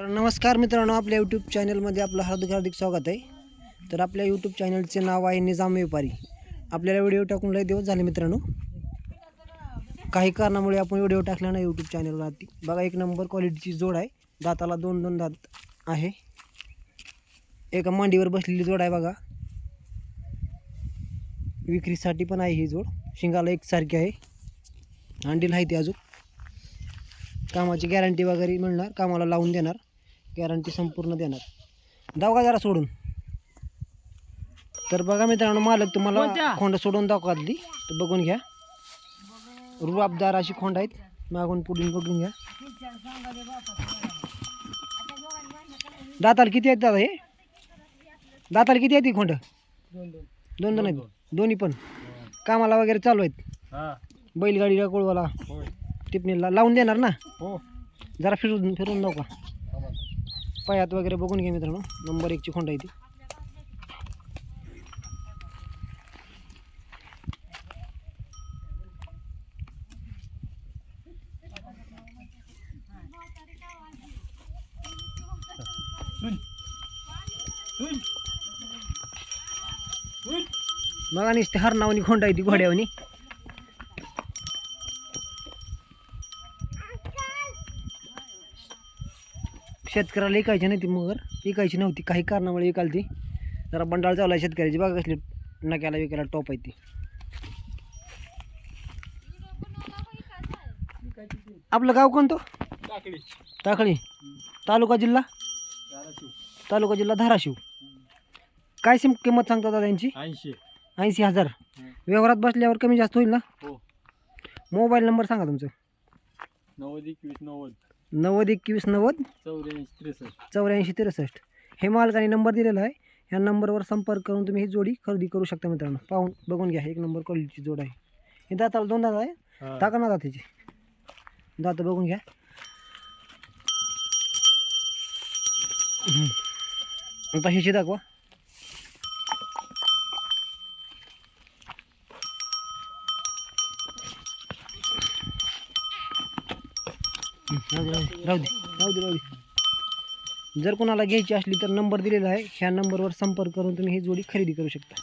तर नमस्कार मित्रांनो आपल्या यूट्यूब चॅनलमध्ये आपलं हार्दिक हार्दिक स्वागत आहे. तर आपल्या यूट्यूब चॅनलचे नाव आहे निजाम व्यापारी. आपल्याला व्हिडिओ टाकून लय दिवस झाले मित्रांनो. काही कारणामुळे आपण व्हिडिओ टाकला नाही यूट्यूब चॅनलवरती बघा एक नंबर क्वालिटीची जोड आहे. दाताला दोन दोन दात आहे. एका मांडीवर बसलेली जोड आहे बघा. विक्रीसाठी पण आहे ही जोड. शिंगाला एकसारखी आहे. अंडील आहे ती अजून. कामाची गॅरंटी वगैरे मिळणार. कामाला लावून देणार. गॅरंटी संपूर्ण देणार. जाऊ का जरा सोडून? तर बघा मित्रांनो मालक तुम्हाला खोंड सोडून दाखवली तर बघून घ्या. रुबाबदार अशी खोंड आहेत. मागून पुढून बघून घ्या. दाताला किती आहेत दादा हे? दाताला किती आहेत ही खोंड? दोन दोन आहेत दोन्ही पण. कामाला वगैरे चालू आहेत. हा. बैलगाडीला कोळवाला टिपणीला. लावून देणार ना? हो. जरा फिरून फिरून जाऊ का पायात वगैरे बघून घ्या मित्रांनो. नंबर एकची खोंड आहे ती. मग नुसते हरणावनी खोंड आहे ती घोड्यावनी शेतकऱ्याला विकायची नाही ती मगर विकायची नव्हती. काही कारणामुळे विकायला ती जरा बंडाळ चालू आहे शेतकऱ्याची. बघा कसली नक्याला विकायला टॉप आहे ती. आपलं गाव कोणतं? टाकळी. तालुका जिल्हा? तालुका जिल्हा धाराशिव. काय सिम किंमत सांगता दादा यांची? ऐंशी. ऐंशी हजार. व्यवहारात बसल्यावर कमी जास्त होईल ना? हो. मोबाईल नंबर सांगा तुमचं. नव्वद एकवीस नव्वद. नव्वद एकवीस नव्वद? चौऱ्याऐंशी त्रेसष्ट. चौऱ्याऐंशी त्रेसष्ट. हे मालकाने नंबर दिलेला आहे. ह्या नंबरवर संपर्क करून तुम्ही ही जोडी खरेदी करू शकता मित्रांनो. पाहून बघून घ्या. एक नंबर क्वालिटीची जोड आहे. ही दाताला दोन दात आहे. हा. टाका ना दाताची. दात बघून घ्या. आता हिशी दाखवा. राहू दे राहू दे राहू दे. राहू दे जर कोणाला घ्यायची असली तर नंबर दिलेला आहे. ह्या नंबरवर संपर्क करून तुम्ही ही जोडी खरेदी करू शकता.